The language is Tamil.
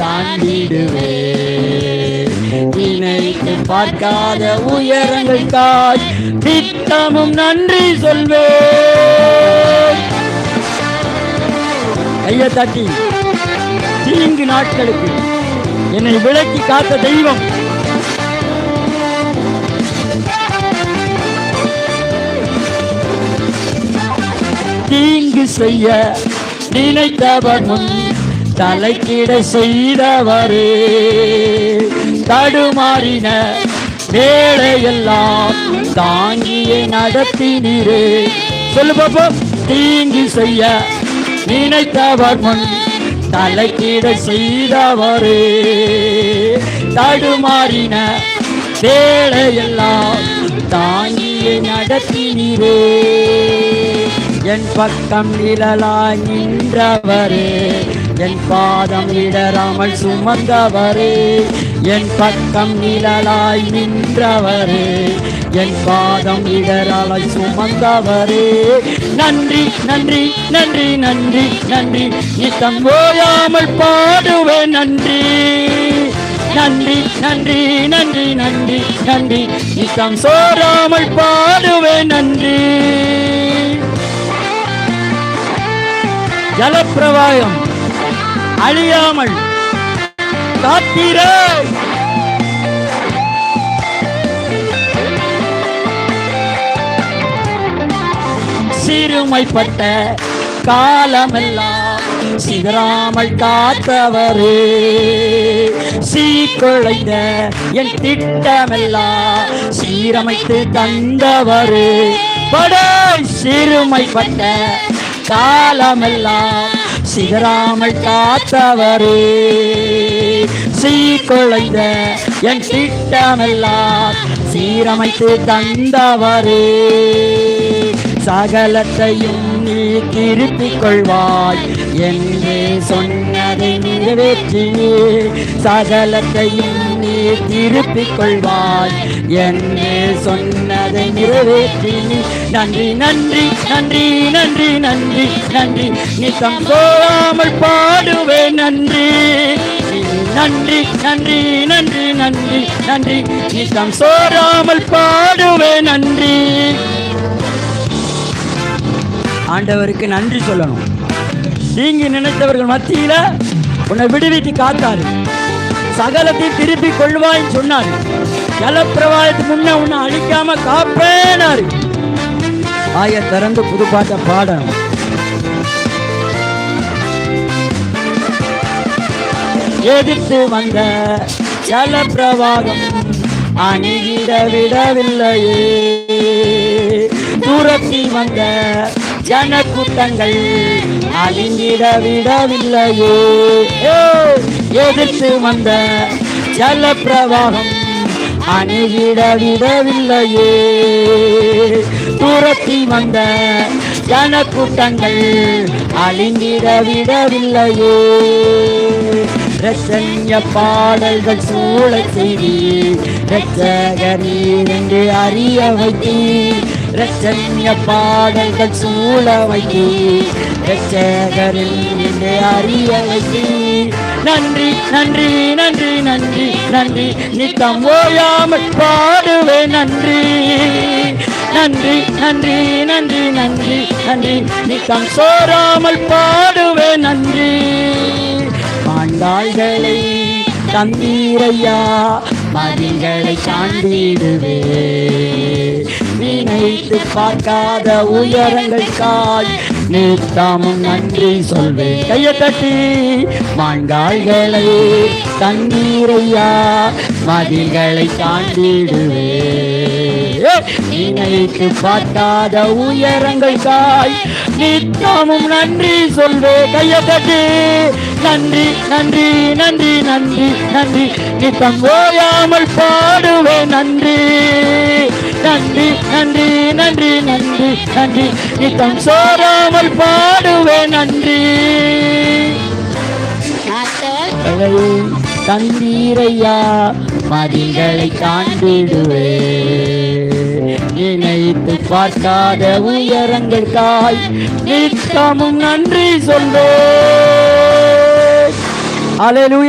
தாண்டிடுவே நினைத்து பார்க்காத உயரங்கள் தாய் திட்டமும் நன்றி சொல்வேன் ஐயா தட்டி தீங்கு நாட்களுக்கு என்னை விலக்கி காத்த தெய்வம். தீங்கு செய்ய நினைத்தவர் முன் தலைக்கிட செய்தவரே. தடுமாறின வேலையெல்லாம் தாங்கியே நடத்தினீரே. சொல்லு பாப்போம் தீங்கு செய்ய நினைத்தவர் முன் தலைக்கிட செய்தவரே. தடுமாறின வேலையெல்லாம் தாங்கியே நடத்தினீரே. என் பக்கம் நிழலாய் நின்றவரே. என் பாதம் இடராமல் சுமந்தவரே. என் பக்கம் நிழலாய் நின்றவரே. என் பாதம் இடராலாய் சுமந்தவரே. நன்றி நன்றி நன்றி நன்றி நன்றி. நித்தம் ஓயாமல் பாடுவேன் நன்றி. நன்றி நன்றி நன்றி நன்றி நன்றி. நித்தம் சோறாமல் பாடுவேன் நன்றி. ஜலப்பிரவாயம். அழியாமல் காத்தீரே. சிறுமைப்பட்ட காலமெல்லாம் சிதறாமல் காத்தவரே. சீக்குழைந்த என் திட்டமெல்லாம் சீரமைத்து தந்தவரே. படை சிறுமைப்பட்ட காலமெல்லாம் சிதறாமல் காத்தவரே. சீக்குழைந்த என் திட்டமெல்லாம் சீரமைத்து தந்தவரே. சகலத்தையும் நீ திருப்பிக் கொள்வாய் என்று சொன்னதை நிறைவேற்றி சகலத்தையும் நீ திருப்பிக் கொள்வாய் என்று சொன்னதை நிறைவேற்றி நன்றி நன்றி நன்றி நன்றி நன்றி நன்றி. நித்தம் போகாமல் பாடுவே நன்றி. நன்றி நன்றி நன்றி நன்றி நன்றி. நித்தம் சோறாமல் பாடுவே நன்றி. ஆண்டவருக்கு நன்றி சொல்லணும். நீங்க நினைத்தவர்கள் மத்தியில உன்னை விடுவித்து காத்தாரு. சகலத்தையும் திருப்பி கொள்வாயின்னு சொன்னார். ஜலப்பிரவாயத்துக்கு முன்ன உன்னை அழிக்காம காப்பேனாரு. ஆய திறந்து புதுப்பாட்டை பாடணும். எதிர்த்து வந்த ஜலப்பிரவாகம் அணுகிட விடவில்லையே. தூரத்தில் வந்த ஜனக்கூட்டங்கள் அழிந்திட விடவில்லையே. எதிர்த்து வந்த ஜல பிரவாகம் அணுகிட விடவில்லையே. தூரத்தில் வந்த ஜனக்கூட்டங்கள் அழிந்திட விடவில்லையே. ரசன்ய பாடல்கள் சூழ செய்தி ரட்சகரீர் என்று அறிய வைத்தீர். ரட்சன்ய பாடல்கள் சூழ வைத்து ரட்சகரில் என்று அறிய வைத்து. நன்றி நன்றி நன்றி நன்றி நன்றி நித்தம் ஓயாமல் பாடுவே நன்றி. நன்றி நன்றி நன்றி நன்றி நன்றி நித்தம் சோறாமல் பாடுவே நன்றி. மாண்டாள்களை தந்தீரையா மதிகளை சாண்டிடுவே நினைத்து பார்க்காத உயரங்களுக்காய் தாமும் நன்றி சொல்வேன். கையை தட்டி மான்கால்களை தண்ணீரையா மதில்களை தாண்டிடுவே நினைத்து பார்க்காத உயரங்களுக்காய் நித்தமும் நன்றி சொல்வே கையை தட்டி நன்றி நன்றி நன்றி நன்றி நன்றி. நித்தம் ஓயாமல் பாடுவே நன்றி. நன்றி நன்றி நன்றி நன்றி நன்றி. நித்தம் சோறாமல் பாடுவேன் நன்றி. தந்தீரையா மதில்களை தாண்டிடுவே நினைத்து பார்க்காத உயரங்களுக்காய் நித்தமும் நன்றி சொல்வே அலையலூயா